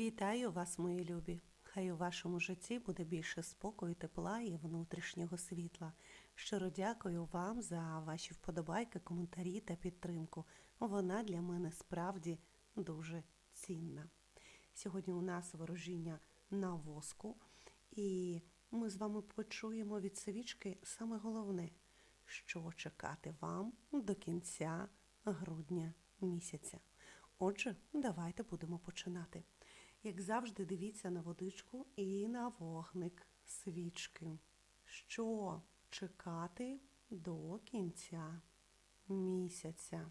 Вітаю вас, мої любі! Хай у вашому житті буде більше спокою, тепла і внутрішнього світла. Щиро дякую вам за ваші вподобайки, коментарі та підтримку. Вона для мене справді дуже цінна. Сьогодні у нас ворожіння на воску, і ми з вами почуємо від свічки саме головне, що чекати вам до кінця грудня місяця. Отже, давайте будемо починати. Як завжди, дивіться на водичку і на вогник свічки. Що чекати до кінця місяця?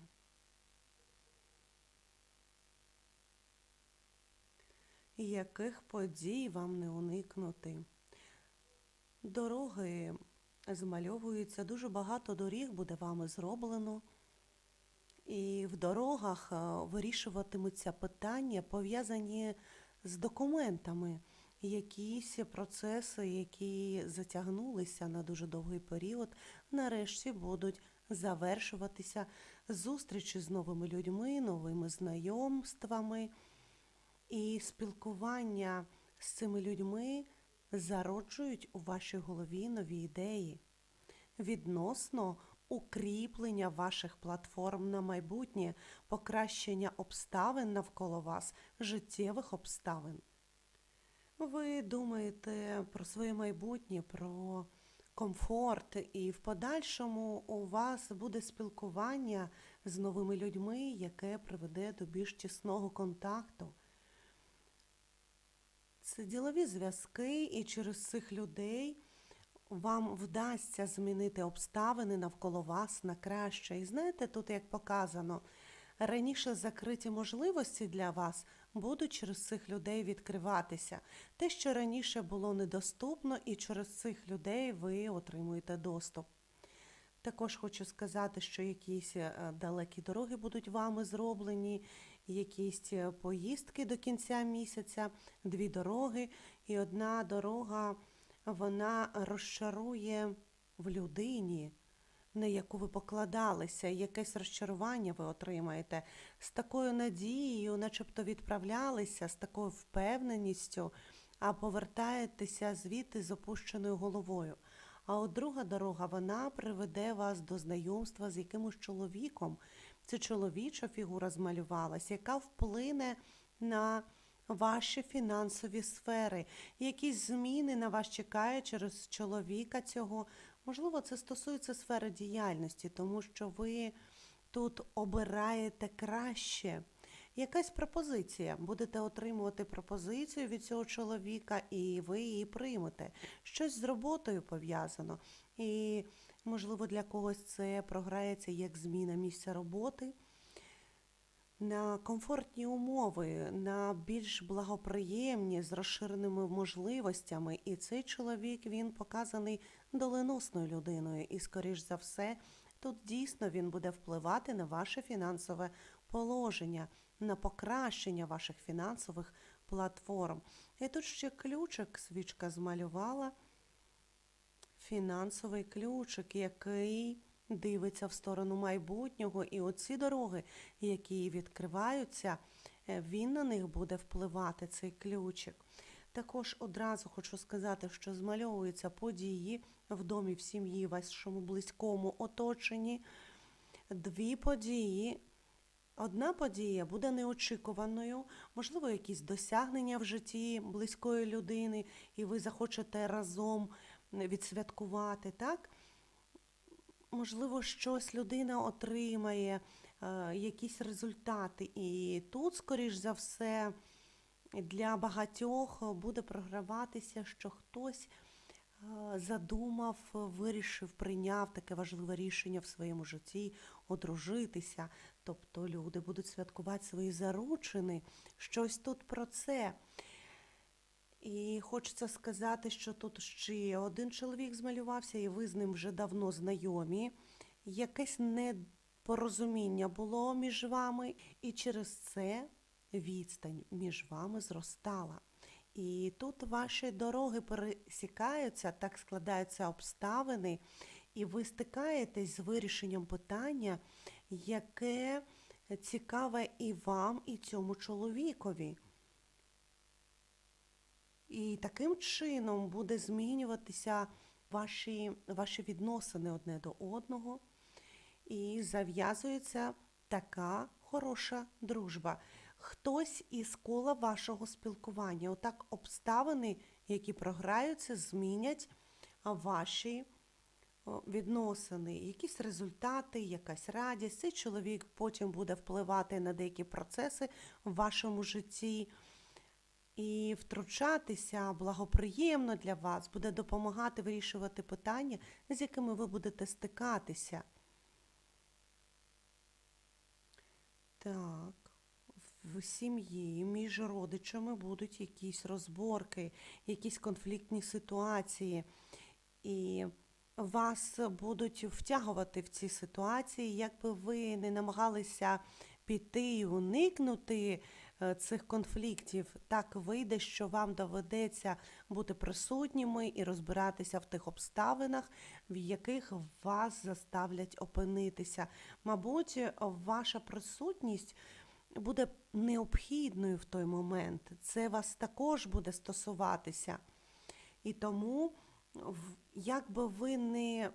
Яких подій вам не уникнути? Дороги змальовуються, дуже багато доріг буде вами зроблено. І в дорогах е, вирішуватимуться питання, пов'язані з документами, якісь процеси, які затягнулися на дуже довгий період, нарешті будуть завершуватися зустрічі з новими людьми, новими знайомствами. І спілкування з цими людьми зароджують у вашій голові нові ідеї відносно укріплення ваших платформ на майбутнє, покращення обставин навколо вас, життєвих обставин. Ви думаєте про своє майбутнє, про комфорт, і в подальшому у вас буде спілкування з новими людьми, яке приведе до більш тісного контакту. Це ділові зв'язки, і через цих людей вам вдасться змінити обставини навколо вас на краще. І знаєте, тут як показано, раніше закриті можливості для вас будуть через цих людей відкриватися. Те, що раніше було недоступно, і через цих людей ви отримуєте доступ. Також хочу сказати, що якісь е, далекі дороги будуть вами зроблені, якісь е, поїздки до кінця місяця, дві дороги, і одна дорога вона розчарує в людині, на яку ви покладалися, якесь розчарування ви отримаєте, з такою надією, начебто відправлялися, з такою впевненістю, а повертаєтеся звідти з опущеною головою. А от друга дорога вона приведе вас до знайомства з якимось чоловіком. Це чоловіча фігура змалювалась, яка вплине на ваші фінансові сфери, якісь зміни на вас чекають через чоловіка цього. Можливо, це стосується сфери діяльності, тому що ви тут обираєте краще. Якась пропозиція. Будете отримувати пропозицію від цього чоловіка, і ви її приймете. Щось з роботою пов'язано. І, можливо, для когось це програється як зміна місця роботи на комфортні умови, на більш благоприємні з розширеними можливостями. І цей чоловік він показаний доленосною людиною. І, скоріш за все, тут дійсно він буде впливати на ваше фінансове положення, на покращення ваших фінансових платформ. І тут ще ключик свічка змалювала. Фінансовий ключик, який дивиться в сторону майбутнього, і оці дороги, які відкриваються, е, він на них буде впливати, цей ключик. Також одразу хочу сказати, що змальовуються події в домі, в сім'ї, вашому близькому оточенні. Дві події. Одна подія буде неочікуваною, можливо, якісь досягнення в житті близької людини, і ви захочете разом відсвяткувати, так? Можливо, щось людина отримає, е, якісь результати. І тут, скоріш за все, для багатьох буде програватися, що хтось е, задумав, вирішив, прийняв таке важливе рішення в своєму житті одружитися. Тобто люди будуть святкувати свої заручини. Щось тут про це. І хочеться сказати, що тут ще один чоловік змалювався, і ви з ним вже давно знайомі. Якесь непорозуміння було між вами, і через це відстань між вами зростала. І тут ваші дороги пересікаються, так складаються обставини, і ви стикаєтесь з вирішенням питання, яке цікаве і вам, і цьому чоловікові. І таким чином буде змінюватися ваші, ваші відносини одне до одного. І зав'язується така хороша дружба. Хтось із кола вашого спілкування. Отак обставини, які програються, змінять ваші відносини, якісь результати, якась радість. Цей чоловік потім буде впливати на деякі процеси в вашому житті. І втручатися благоприємно для вас буде допомагати вирішувати питання, з якими ви будете стикатися. Так, в сім'ї між родичами будуть якісь розборки, якісь конфліктні ситуації, і вас будуть втягувати в ці ситуації, якби ви не намагалися піти і уникнути цих конфліктів, так вийде, що вам доведеться бути присутніми і розбиратися в тих обставинах, в яких вас заставлять опинитися. Мабуть, ваша присутність буде необхідною в той момент. Це вас також буде стосуватися. І тому, як би ви не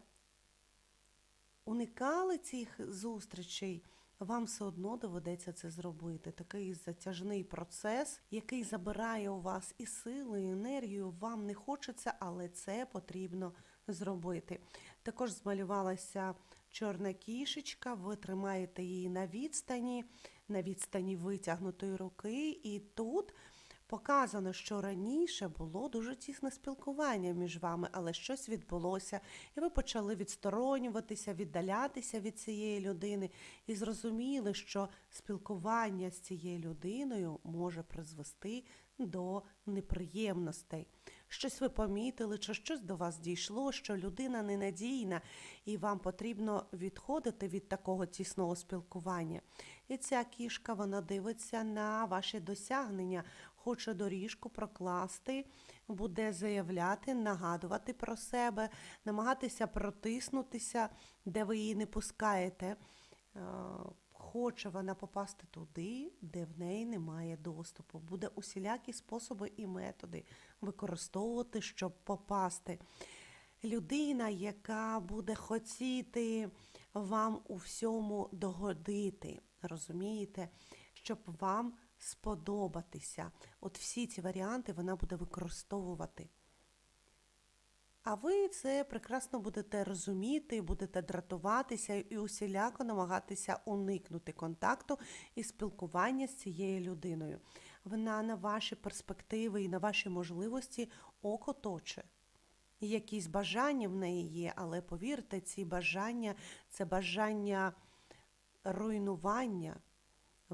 уникали цих зустрічей, вам все одно доведеться це зробити. Такий затяжний процес, який забирає у вас і сили, і енергію. Вам не хочеться, але це потрібно зробити. Також змалювалася чорна кішечка, ви тримаєте її на відстані, на відстані витягнутої руки, і тут. Показано, що раніше було дуже тісне спілкування між вами, але щось відбулося, і ви почали відсторонюватися, віддалятися від цієї людини, і зрозуміли, що спілкування з цією людиною може призвести до неприємностей. Щось ви помітили, чи щось до вас дійшло, що людина ненадійна, і вам потрібно відходити від такого тісного спілкування. І ця кішка вона дивиться на ваші досягнення, хоче доріжку прокласти, буде заявляти, нагадувати про себе, намагатися протиснутися, де ви її не пускаєте. Е, Хоче вона попасти туди, де в неї немає доступу. Буде усілякі способи і методи використовувати, щоб попасти. Людина, яка буде хотіти вам у всьому догодити, розумієте, щоб вам сподобатися. От всі ці варіанти вона буде використовувати. А ви це прекрасно будете розуміти, будете дратуватися і усіляко намагатися уникнути контакту і спілкування з цією людиною. Вона на ваші перспективи і на ваші можливості око точе. Якісь бажання в неї є, але повірте, ці бажання це бажання руйнування.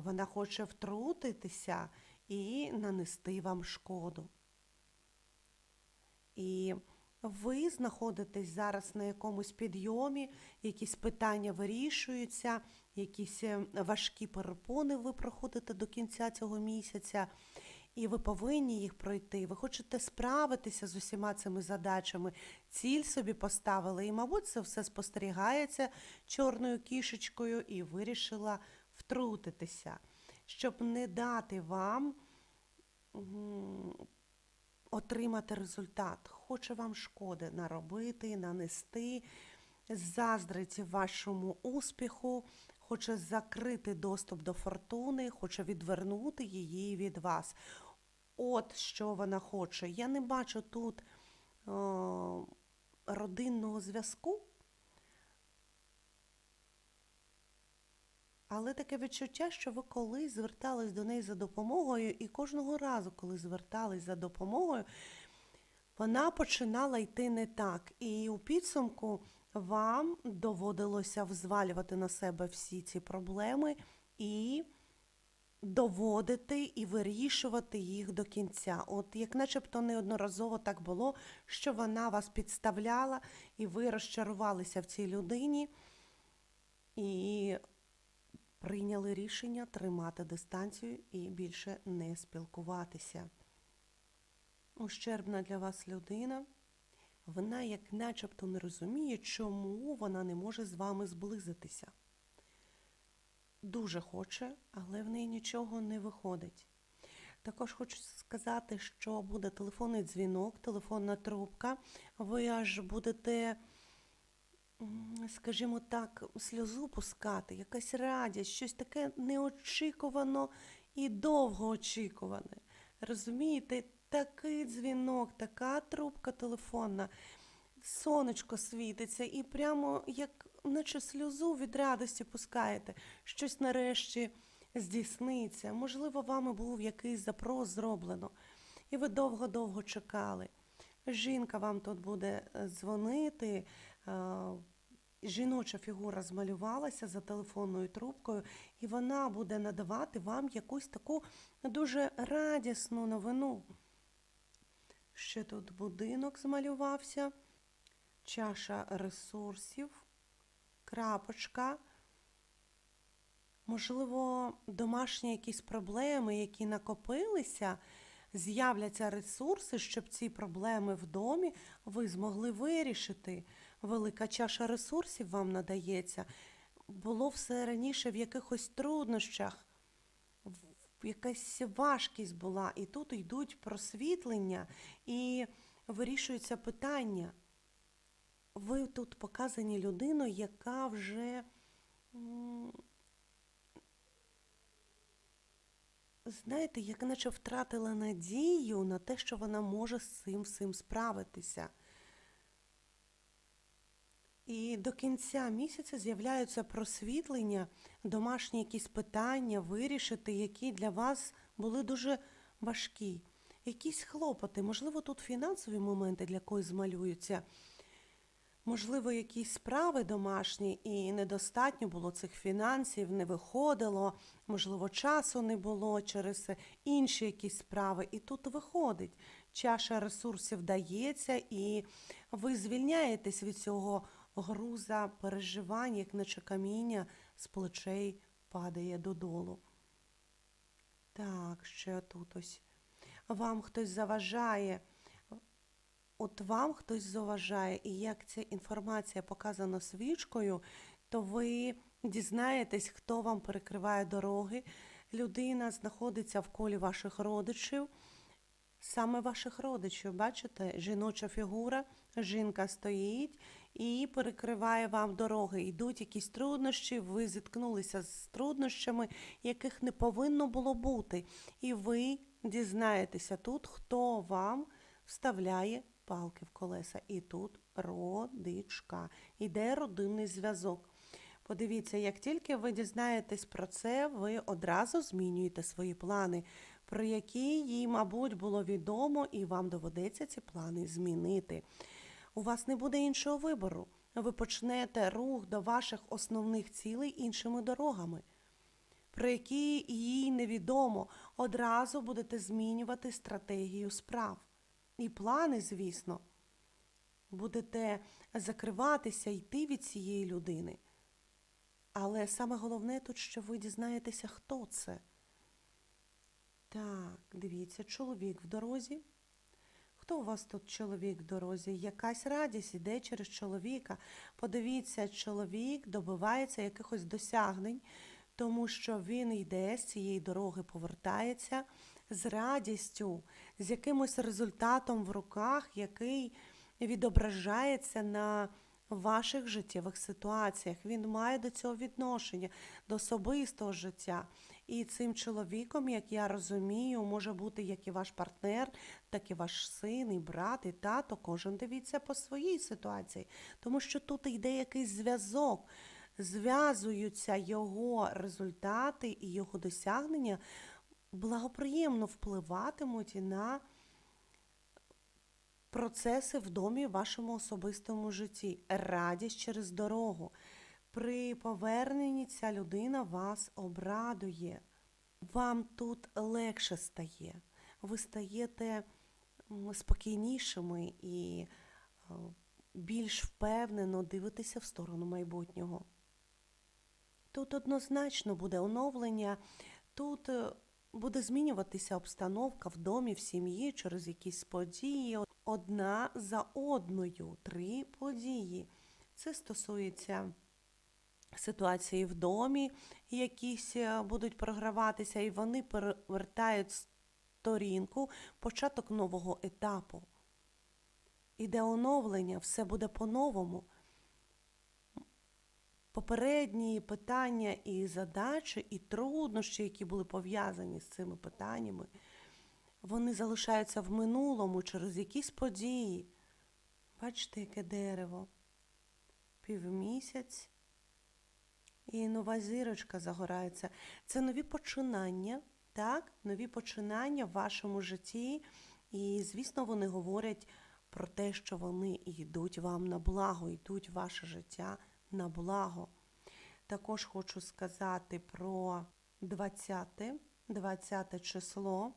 Вона хоче втрутитися і нанести вам шкоду. І ви знаходитесь зараз на якомусь підйомі, якісь питання вирішуються, якісь е, важкі перепони ви проходите до кінця цього місяця, і ви повинні їх пройти. Ви хочете справитися з усіма цими задачами, ціль собі поставили, і, мабуть, це все спостерігається чорною кішечкою і вирішила втрутитися, щоб не дати вам отримати результат. Хоче вам шкоди наробити, нанести, заздрить вашому успіху, хоче закрити доступ до фортуни, хоче відвернути її від вас. От що вона хоче. Я не бачу тут о, родинного зв'язку. Але таке відчуття, що ви колись звертались до неї за допомогою, і кожного разу, коли звертались за допомогою, вона починала йти не так. І у підсумку вам доводилося взвалювати на себе всі ці проблеми і доводити і вирішувати їх до кінця. От як начебто неодноразово так було, що вона вас підставляла, і ви розчарувалися в цій людині. І прийняли рішення тримати дистанцію і більше не спілкуватися. Ущербна для вас людина, вона як начебто не розуміє, чому вона не може з вами зблизитися. Дуже хоче, але в неї нічого не виходить. Також хочу сказати, що буде телефонний дзвінок, телефонна трубка. Ви аж будете, скажімо так, сльозу пускати, якась радість, щось таке неочікувано і довгоочікуване. Розумієте, такий дзвінок, така трубка телефонна, сонечко світиться, і прямо як наче сльозу від радості пускаєте, щось нарешті здійсниться. Можливо, вами був якийсь запрос зроблено, і ви довго-довго чекали. Жінка вам тут буде е, дзвонити. Е, Жіноча фігура змалювалася за телефонною трубкою, і вона буде надавати вам якусь таку дуже радісну новину. Ще тут будинок змалювався, чаша ресурсів, крапочка. Можливо, домашні якісь проблеми, які накопилися, з'являться ресурси, щоб ці проблеми в домі ви змогли вирішити. Велика чаша ресурсів вам надається. Було все раніше в якихось труднощах, в- якась важкість була, і тут йдуть просвітлення і вирішуються питання. Ви тут показані людиною, яка вже. знаєте, як наче втратила надію на те, що вона може з цим всім справитися. І до кінця місяця з'являються просвітлення, домашні якісь питання, вирішити, які для вас були дуже важкі. Якісь хлопоти, можливо, тут фінансові моменти для когось змалюються. Можливо, якісь справи домашні і недостатньо було цих фінансів, не виходило, можливо, часу не було через інші якісь справи. І тут виходить, чаша ресурсів дається, і ви звільняєтесь від цього груза переживань, як наче каміння з плечей падає додолу. Так, ще тут ось. Вам хтось заважає. От вам хтось заважає, і як ця інформація показана свічкою, то ви дізнаєтесь, хто вам перекриває дороги. Людина знаходиться в колі ваших родичів, саме ваших родичів. Бачите, жіноча фігура, жінка стоїть і перекриває вам дороги. Йдуть якісь труднощі, ви зіткнулися з труднощами, яких не повинно було бути. І ви дізнаєтеся тут, хто вам вставляє палки в колеса. І тут родичка. Іде родинний зв'язок. Подивіться, як тільки ви дізнаєтесь про це, ви одразу змінюєте свої плани, про які їй, мабуть, було відомо, і вам доведеться ці плани змінити. У вас не буде іншого вибору. Ви почнете рух до ваших основних цілей іншими дорогами, про які їй невідомо, одразу будете змінювати стратегію справ. І плани, звісно, будете закриватися, йти від цієї людини. Але саме головне тут, що ви дізнаєтеся, хто це. Так, дивіться, чоловік в дорозі. Хто у вас тут чоловік в дорозі? Якась радість іде через чоловіка. Подивіться, чоловік добивається якихось досягнень, тому що він йде з цієї дороги, повертається з радістю, з якимось результатом в руках, який відображається на ваших життєвих ситуаціях. Він має до цього відношення, до особистого життя. І цим чоловіком, як я розумію, може бути як і ваш партнер, так і ваш син, і брат, і тато. Кожен дивіться по своїй ситуації, тому що тут йде якийсь зв'язок. Зв'язуються його результати і його досягнення благоприємно впливатимуть на процеси в домі в вашому особистому житті. Радість через дорогу. При поверненні ця людина вас обрадує. Вам тут легше стає. Ви стаєте спокійнішими і е, більш впевнено дивитеся в сторону майбутнього. Тут однозначно буде оновлення, тут е, буде змінюватися обстановка в домі, в сім'ї через якісь події, одна за одною, три події. Це стосується ситуації в домі, якісь е, будуть програватися, і вони перевертають сторінку, початок нового етапу. Іде оновлення, все буде по-новому. Попередні питання і задачі, і труднощі, які були пов'язані з цими питаннями, вони залишаються в минулому через якісь події. Бачите, яке дерево? Півмісяць. І нова зірочка загорається. Це нові починання, так? Нові починання в вашому житті. І, звісно, вони говорять про те, що вони йдуть вам на благо, йдуть в ваше життя на благо. Також хочу сказати про 20, 20 число.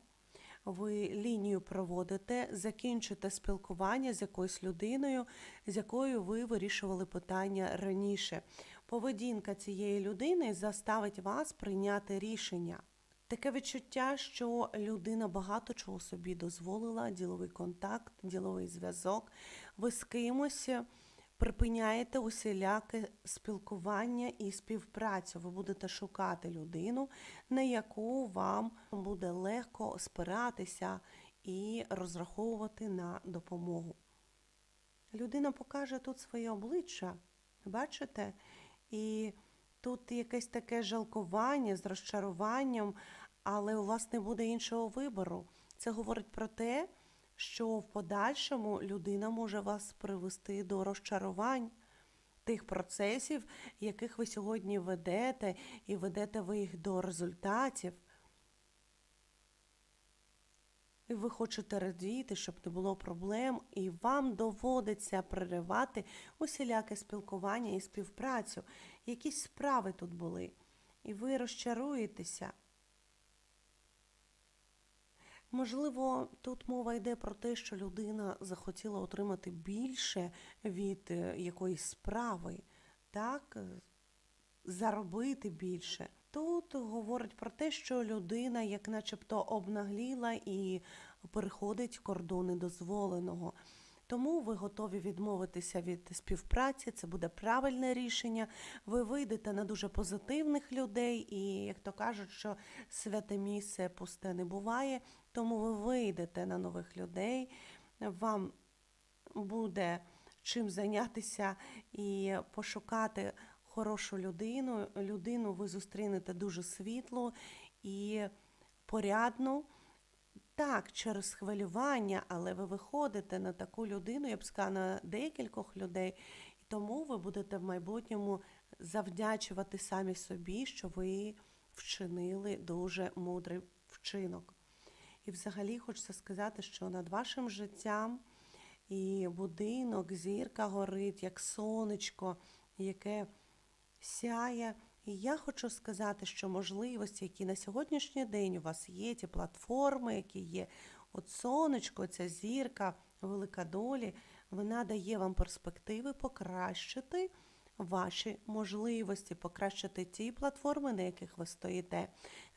Ви лінію проводите, закінчите спілкування з якоюсь людиною, з якою ви вирішували питання раніше. Поведінка цієї людини заставить вас прийняти рішення. Таке відчуття, що людина багато чого собі дозволила, діловий контакт, діловий зв'язок. Ви з кимось припиняєте усіляке спілкування і співпрацю. Ви будете шукати людину, на яку вам буде легко спиратися і розраховувати на допомогу. Людина покаже тут своє обличчя, бачите? І тут якесь таке жалкування з розчаруванням, але у вас не буде іншого вибору. Це говорить про те, що в подальшому людина може вас привести до розчарувань тих процесів, яких ви сьогодні ведете, і ведете ви їх до результатів. І ви хочете радіти, щоб не було проблем, і вам доводиться переривати усіляке спілкування і співпрацю. Якісь справи тут були, і ви розчаруєтеся. Можливо, тут мова йде про те, що людина захотіла отримати більше від е, якоїсь справи, так, е, заробити більше. Тут говорить про те, що людина, як начебто, обнагліла і переходить кордони дозволеного. Тому ви готові відмовитися від співпраці, це буде правильне рішення. Ви вийдете на дуже позитивних людей, і, як то кажуть, що святе місце пусте не буває, тому ви вийдете на нових людей, вам буде чим зайнятися і пошукати хорошу людину. Людину ви зустрінете дуже світлу і порядну. Так, через хвилювання, але ви виходите на таку людину, я б сказала, на декількох людей, і тому ви будете в майбутньому завдячувати самі собі, що ви вчинили дуже мудрий вчинок. І взагалі хочеться сказати, що над вашим життям і будинок, зірка горить, як сонечко, яке сяє. І я хочу сказати, що можливості, які на сьогоднішній день у вас є, ті платформи, які є, от сонечко, ця зірка, велика долі, вона дає вам перспективи покращити ваші можливості, покращити ті платформи, на яких ви стоїте.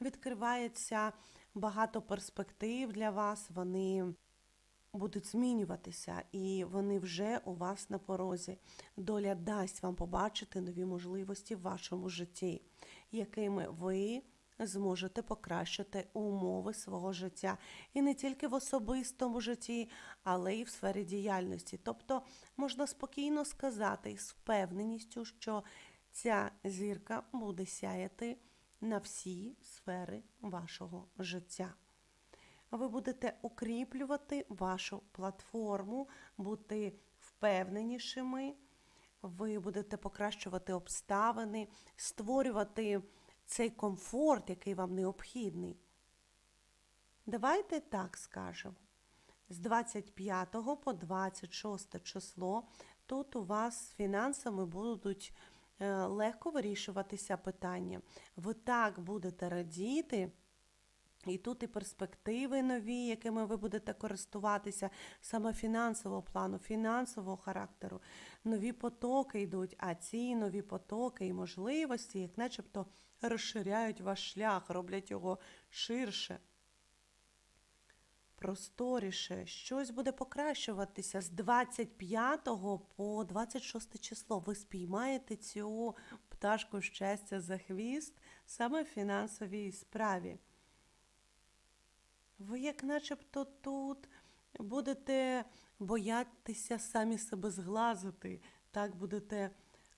Відкривається багато перспектив для вас, вони будуть змінюватися, і вони вже у вас на порозі. Доля дасть вам побачити нові можливості в вашому житті, якими ви зможете покращити умови свого життя. І не тільки в особистому житті, але й в сфері діяльності. Тобто можна спокійно сказати з впевненістю, що ця зірка буде сяяти на всі сфери вашого життя ви будете укріплювати вашу платформу, бути впевненішими, ви будете покращувати обставини, створювати цей комфорт, який вам необхідний. Давайте так скажемо. З 25 по 26 число тут у вас з фінансами будуть е, легко вирішуватися питання. Ви так будете радіти. І тут і перспективи нові, якими ви будете користуватися, саме фінансового плану, фінансового характеру. Нові потоки йдуть, а ці нові потоки і можливості, як начебто розширяють ваш шлях, роблять його ширше, просторіше. Щось буде покращуватися з 25 по 26 число. Ви спіймаєте цю пташку щастя за хвіст саме в фінансовій справі. Ви як начебто тут будете боятися самі себе зглазити, так будете е,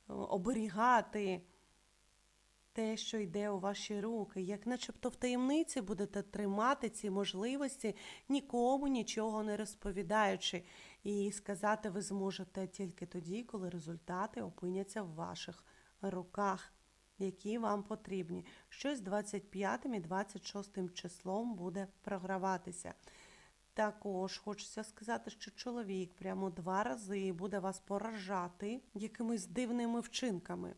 оберігати те, що йде у ваші руки, як начебто в таємниці будете тримати ці можливості, нікому нічого не розповідаючи. І сказати ви зможете тільки тоді, коли результати опиняться в ваших руках, які вам потрібні. Щось 25 і 26 числом буде програватися. Також хочеться сказати, що чоловік прямо два рази буде вас поражати якимись дивними вчинками.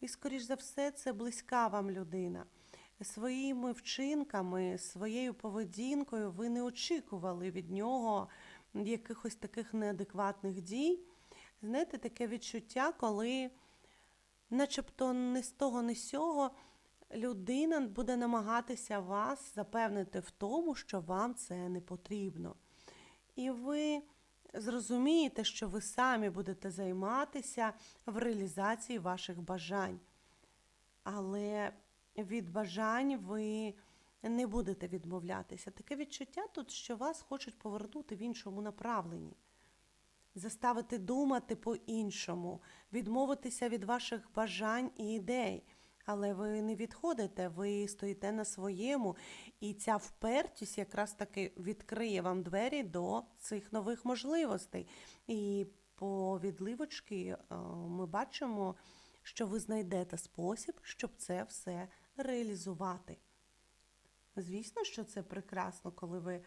І, скоріш за все, це близька вам людина. Своїми вчинками, своєю поведінкою ви не очікували від нього якихось таких неадекватних дій. Знаєте, таке відчуття, коли, начебто, не з того, не з сього, людина буде намагатися вас запевнити в тому, що вам це не потрібно. І ви зрозумієте, що ви самі будете займатися в реалізації ваших бажань. Але від бажань ви не будете відмовлятися. Таке відчуття тут, що вас хочуть повернути в іншому направленні, заставити думати по-іншому, відмовитися від ваших бажань і ідей. Але ви не відходите, ви стоїте на своєму, і ця впертість якраз таки відкриє вам двері до цих нових можливостей. І по відливочки е, ми бачимо, що ви знайдете спосіб, щоб це все реалізувати. Звісно, що це прекрасно, коли ви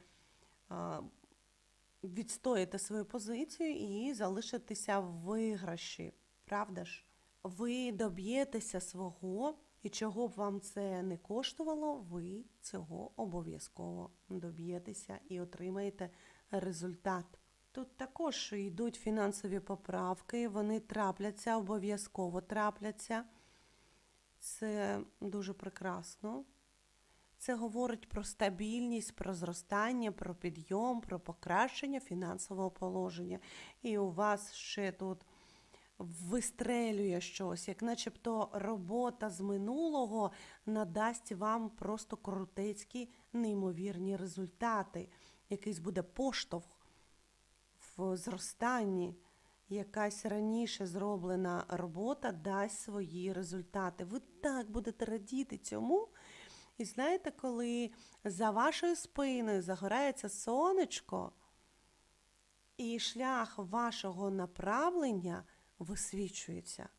відстоїте свою позицію і залишитеся в виграші, правда ж? ви доб'єтеся свого, і чого б вам це не коштувало, ви цього обов'язково доб'єтеся і отримаєте результат. Тут також йдуть фінансові поправки, вони трапляться, обов'язково трапляться. Це дуже прекрасно. Це говорить про стабільність, про зростання, про підйом, про покращення фінансового положення. І у вас ще тут вистрелює щось, як начебто робота з минулого надасть вам просто крутецькі, неймовірні результати. Якийсь буде поштовх в зростанні. Якась раніше зроблена робота дасть свої результати. Ви так будете радіти цьому. І знаєте, коли за вашою спиною загорається сонечко, і шлях вашого направлення висвічується,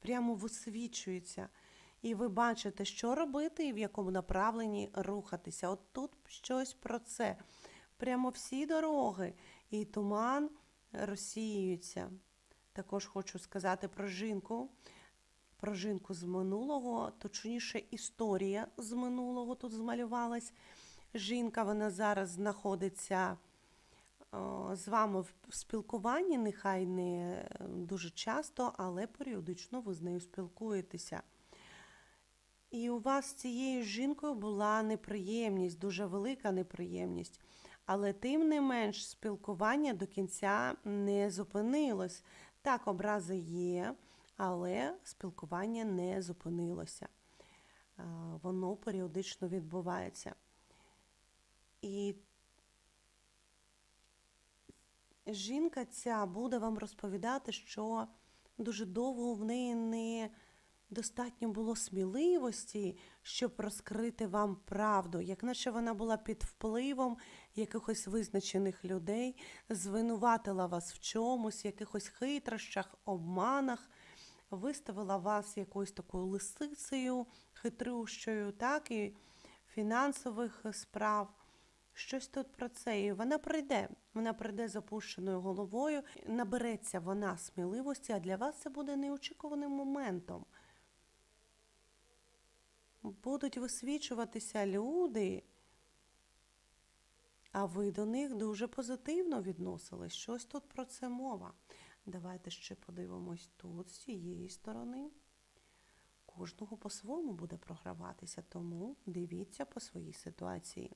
прямо висвічується. І ви бачите, що робити і в якому направленні рухатися. От тут щось про це. Прямо всі дороги і туман розсіюється. Також хочу сказати про жінку. Про жінку з минулого, точніше, історія з минулого тут змалювалась. Жінка, вона зараз знаходиться з вами в спілкуванні, нехай не дуже часто, але періодично ви з нею спілкуєтеся. І у вас з цією жінкою була неприємність, дуже велика неприємність. Але тим не менш спілкування до кінця не зупинилось. Так, образи є, але спілкування не зупинилося. Воно періодично відбувається. І жінка ця буде вам розповідати, що дуже довго в неї не достатньо було сміливості, щоб розкрити вам правду, як наче вона була під впливом якихось визначених людей, звинуватила вас в чомусь, якихось хитрощах, обманах, виставила вас якоюсь такою лисицею хитрющою, так, і фінансових справ. Щось тут про це. І вона прийде. Вона прийде з опущеною головою, набереться вона сміливості, а для вас це буде неочікуваним моментом. Будуть висвічуватися люди, а ви до них дуже позитивно відносились. Щось тут про це мова. Давайте ще подивимось тут, з цієї сторони. Кожного по-своєму буде програватися, тому дивіться по своїй ситуації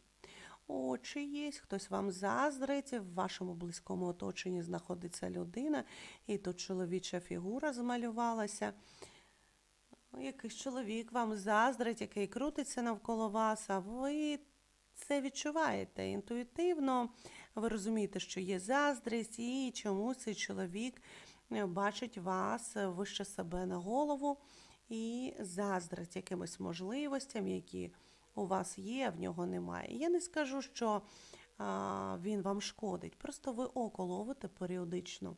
очі є, хтось вам заздрить, в вашому близькому оточенні знаходиться людина, і тут чоловіча фігура змалювалася. Якийсь чоловік вам заздрить, який крутиться навколо вас, а ви це відчуваєте інтуїтивно. Ви розумієте, що є заздрість, і чомусь цей чоловік е, бачить вас е, вище себе на голову і заздрить якимось можливостям, які у вас є, а в нього немає. Я не скажу, що він вам шкодить, просто ви око ловите періодично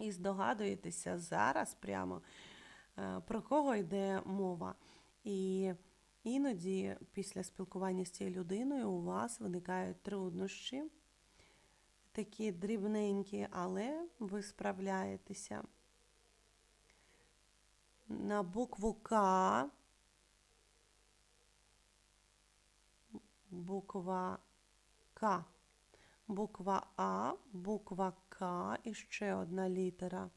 і здогадуєтеся зараз прямо, е, про кого йде мова. І іноді після спілкування з цією людиною у вас виникають труднощі, такі дрібненькі, але ви справляєтеся. На букву К. Буква К. Буква А, буква К і ще одна літера.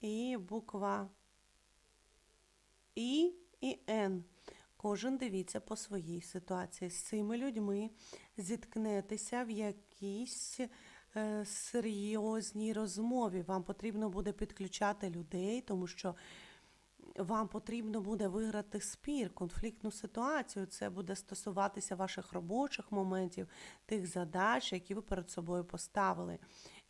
І буква І і Н. Кожен дивіться по своїй ситуації. З цими людьми зіткнетеся в якійсь серйозній розмові. Вам потрібно буде підключати людей, тому що вам потрібно буде виграти спір, конфліктну ситуацію. Це буде стосуватися ваших робочих моментів, тих задач, які ви перед собою поставили.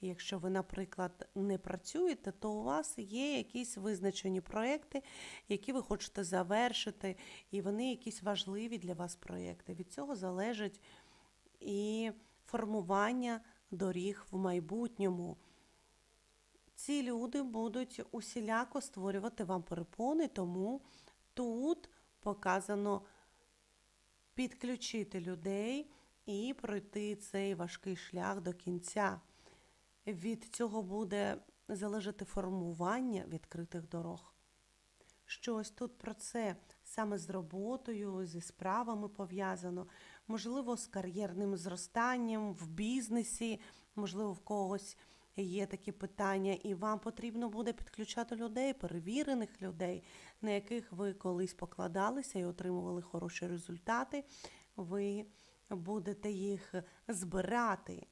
Якщо ви, наприклад, не працюєте, то у вас є якісь визначені проекти, які ви хочете завершити, і вони якісь важливі для вас проекти. Від цього залежить і формування доріг в майбутньому. Ці люди будуть усіляко створювати вам перепони, тому тут показано підключити людей і пройти цей важкий шлях до кінця. Від цього буде залежати формування відкритих дорог. Щось тут про це саме з роботою, зі справами пов'язано, можливо, з кар'єрним зростанням в бізнесі, можливо, в когось є такі питання, і вам потрібно буде підключати людей, перевірених людей, на яких ви колись покладалися і отримували хороші результати. Ви будете їх збирати,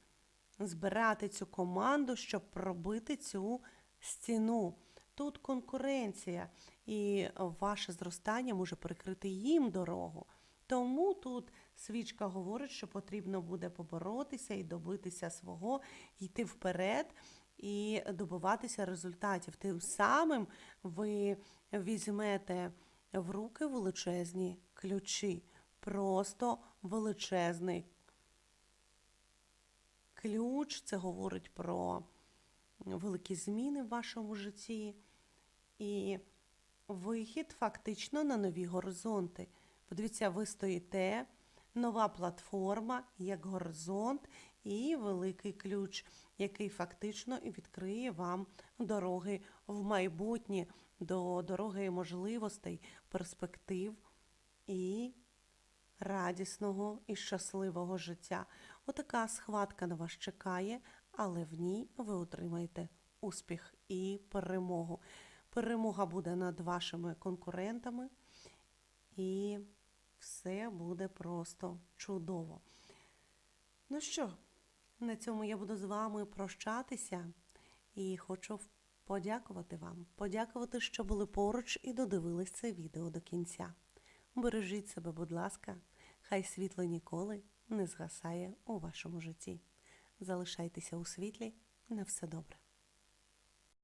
збирати цю команду, щоб пробити цю стіну. Тут конкуренція, і ваше зростання може перекрити їм дорогу. Тому тут свічка говорить, що потрібно буде поборотися і добитися свого, йти вперед і добиватися результатів. Тим самим ви візьмете в руки величезні ключі, просто величезний ключ. Це говорить про великі зміни в вашому житті і вихід фактично на нові горизонти. Подивіться, ви стоїте, нова платформа, як горизонт, і великий ключ, який фактично відкриє вам дороги в майбутнє, до дороги можливостей, перспектив і радісного і щасливого життя. Отака схватка на вас чекає, але в ній ви отримаєте успіх і перемогу. Перемога буде над вашими конкурентами. І все буде просто чудово. Ну що, на цьому я буду з вами прощатися і хочу подякувати вам, подякувати, що були поруч і додивились це відео до кінця. Бережіть себе, будь ласка, хай світло ніколи не згасає у вашому житті. Залишайтеся у світлі, на все добре.